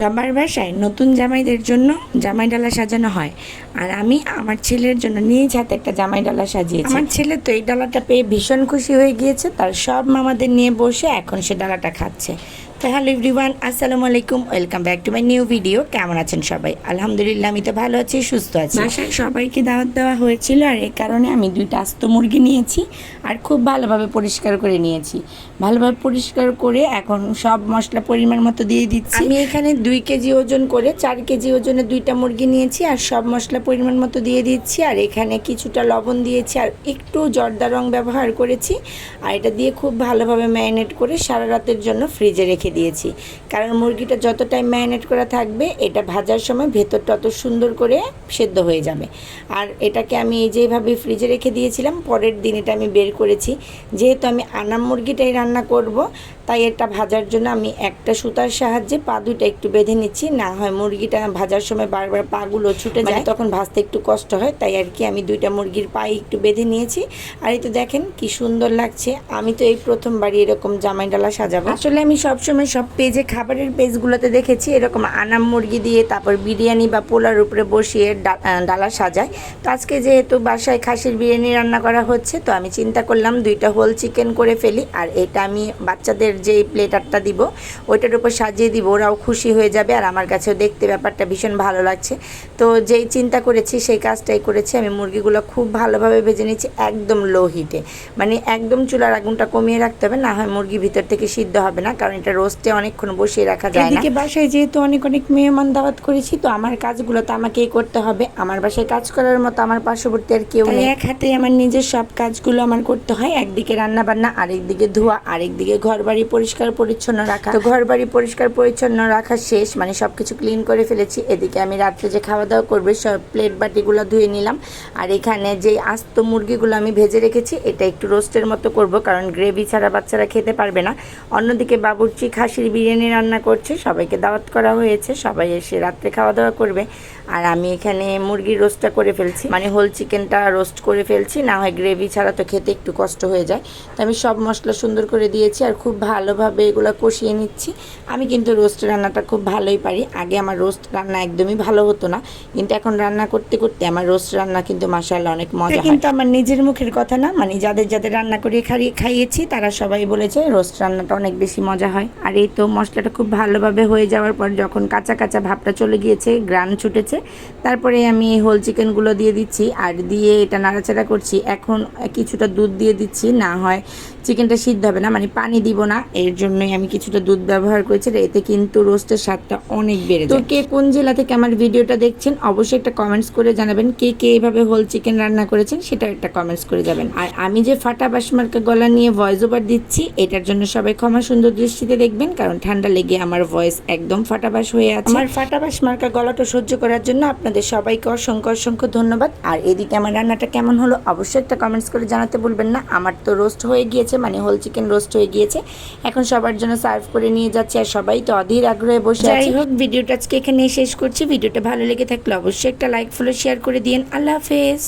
সবার বাসায় নতুন জামাইদের জন্য জামাই ডালা সাজানো হয়। আর আমি আমার ছেলের জন্য নিজ হাতে একটা জামাই ডালা সাজিয়েছি। আমার ছেলে তো এই ডালাটা পেয়ে ভীষণ খুশি হয়ে গিয়েছে। তার সব মামাদের নিয়ে বসে এখন সে ডালাটা খাচ্ছে। তো হ্যালো এভরিওয়ান আসসালামু আলাইকুম welcome back to my new video. কেমন আছেন সবাই? আলহামদুলিল্লাহ আমি তো ভালো আছি সুস্থ আছি। বাসায় সবাইকে দাওয়াত দেওয়া হয়েছিল আর এই কারণে আমি দুইটা আস্ত মুরগি নিয়েছি আর খুব ভালোভাবে পরিষ্কার করে নিয়েছি। ভালোভাবে পরিষ্কার করে এখন সব মশলা পরিমাণ মতো দিয়ে দিচ্ছি। আমি এখানে দুই কেজি ওজন করে চার কেজি ওজনে দুইটা মুরগি নিয়েছি আর সব মশলা পরিমাণ মতো দিয়ে দিচ্ছি। আর এখানে কিছুটা লবণ দিয়েছি আর একটু জর্দা রং ব্যবহার করেছি। আর এটা দিয়ে খুব ভালোভাবে ম্যারিনেট করে সারা রাতের জন্য ফ্রিজে রেখে দিয়েছি। কারণ মুরগিটা যত টাইম ম্যারিনেট করা থাকবে এটা ভাজার সময় ভেতরটা অত সুন্দর করে সেদ্ধ হয়ে যাবে। আর এটাকে আমি এই যেভাবে ফ্রিজে রেখে দিয়েছিলাম পরের দিন এটা আমি বের করেছি। যেহেতু আমি আনাম মুরগিটাই রান্না করব তাই এটা ভাজার জন্য আমি একটা সুতার সাহায্যে পা দুটো একটু বেঁধে নিচ্ছি। না হয় মুরগিটা ভাজার সময় বারবার পাগুলো ছুটে যায়। তখন ভাজতে একটু কষ্ট হয় তাই আর কি আমি দুইটা মুরগির পায়ে একটু বেঁধে নিয়েছি। আর এই তো দেখেন কি সুন্দর লাগছে। আমি তো এই প্রথমবারই এরকম জামাই ডালা সাজাবো। আসলে আমি সবসময় সব পেজে খাবারের পেজগুলোতে দেখেছি, এরকম আনাম মুরগি দিয়ে তারপর বিরিয়ানি বা পোলার উপরে বসিয়ে ডালা সাজায়। তো আজকে যেহেতু বাসায় খাসির বিরিয়ানি রান্না করা হচ্ছে, তো আমি চিন্তা করলাম দুইটা হোল চিকেন করে ফেলি, আর এটা আমি বাচ্চাদের যে প্লেটারটা দিব, ওইটার উপর সাজিয়ে দিব, ওরাও খুশি হয়ে যাবে, আর আমার কাছেও দেখতে ব্যাপারটা ভীষণ ভালো লাগছে। তো যেই চিন্তা করেছি, সেই কাজটাই করেছি, আমি মুরগিগুলো খুব ভালোভাবে ভেজে নিচ্ছি একদম লো হিটে মানে একদম চুলার আগুনটা কমিয়ে রাখতে হবে, না হয় মুরগি ভিতর থেকে সিদ্ধ হবে না, কারণ এটা রোস্টে অনেকক্ষণ বসিয়ে রাখা যায় না। এদিকে বাসায় যেহেতু অনেক অনেক মেহমান দাওয়াত করেছি তো আমার কাজগুলো তো আমাকেই করতে হবে। আমার বাসায় কাজ করার মতো আমার পার্শ্ববর্তী আর কেউ নেই। এক হাতে আমার নিজের সব কাজগুলো আমার করতে হয় একদিকে রান্না বান্না আরেক দিকে ধোয়া আরেক দিকে ঘর বাড়ি পরিষ্কার পরিচ্ছন্ন রাখা। তো ঘর বাড়ি পরিষ্কার পরিচ্ছন্ন রাখা শেষ মানে সব কিছু ক্লিন করে ফেলেছি। এদিকে আমি রাত্রে যে খাওয়া দাওয়া করবে সব প্লেট বাটিগুলো ধুয়ে নিলাম। আর এখানে যে আস্ত মুরগিগুলো আমি ভেজে রেখেছি এটা একটু রোস্টের মতো করব কারণ গ্রেভি ছাড়া বাচ্চারা খেতে পারবে না। অন্যদিকে বাবুর্চি খাসির বিরিয়ানি রান্না করছে সবাইকে দাওয়াত করা হয়েছে সবাই এসে রাত্রে খাওয়া দাওয়া করবে। আর আমি এখানে মুরগির রোস্টটা করে ফেলছি মানে হোল চিকেনটা রোস্ট করে ফেলছি না হয় গ্রেভি ছাড়া তো খেতে একটু কষ্ট হয়ে যায়। তো আমি সব মশলা সুন্দর করে দিয়েছি আর খুব ভালোভাবে এগুলো কষিয়ে নিচ্ছি। আমি কিন্তু রোস্ট রান্নাটা খুব ভালোই পারি। আগে আমার রোস্ট রান্না একদমই ভালো হতো না কিন্তু এখন রান্না করতে করতে আমার রোস্ট রান্না কিন্তু মাসাল্লাহ অনেক মজা হয়। কিন্তু আমার নিজের মুখের কথা না মানে যাদের যাদের রান্না করে খাইয়ে খাইয়েছি তারা সবাই বলেছে রোস্ট রান্নাটা অনেক বেশি মজা হয়। আর এই তো মশলাটা খুব ভালোভাবে হয়ে যাওয়ার পর যখন কাঁচা কাঁচা ভাবটা চলে গিয়েছে গ্রান ছুটেছে, তারপরে আমি এই হোল চিকেনগুলো দিয়ে দিচ্ছি। আর দিয়ে এটা নাড়াচাড়া করছি। এখন কিছুটা দুধ দিয়ে দিচ্ছি, না হয় চিকেনটা সিদ্ধ হবে না মানে পানি দিব না। এর জন্যই আমি কিছুটা দুধ ব্যবহার করেছি এতে কিন্তু রোস্টের স্বাদটা অনেক বেড়ে তো কে কোন জেলা থেকে আমার ভিডিওটা দেখছেন, অবশ্যই একটা কমেন্টস করে জানাবেন কে কে এইভাবে হোল চিকেন রান্না করেছেন, সেটা একটা কমেন্টস করে যাবেন। আর আমি যে ফাটা বাসমার্কা গলা নিয়ে ভয়েস ওভার দিচ্ছি, এটার জন্য সবাই ক্ষমা সুন্দর দৃষ্টিতে দেখবেন, কারণ ঠান্ডা লেগে আমার ভয়েস একদম ফাটাবাস হয়ে আছে। আমার ফাটাবাস মার্কা গলাটা সহ্য করার জন্য আপনাদের সবাইকে অসংখ্য অসংখ্য ধন্যবাদ। আর এদিকে আমার রান্নাটা কেমন হলো, অবশ্যই একটা কমেন্টস করে জানাতে বলবেন না, আমার তো রোস্ট হয়ে গিয়েছে মানে হোল চিকেন রোস্ট হয়ে গিয়েছে। এখন সবার জন্য সার্ভ করে নিয়ে যাচ্ছে আর সবাই তো অধীর আগ্রহে বসে যাই হোক ভিডিওটা আজকে এখানে শেষ করছি। ভিডিওটা ভালো লেগে থাকলে অবশ্যই একটা লাইক ফলো শেয়ার করে দিন আল্লাহ হাফেজ।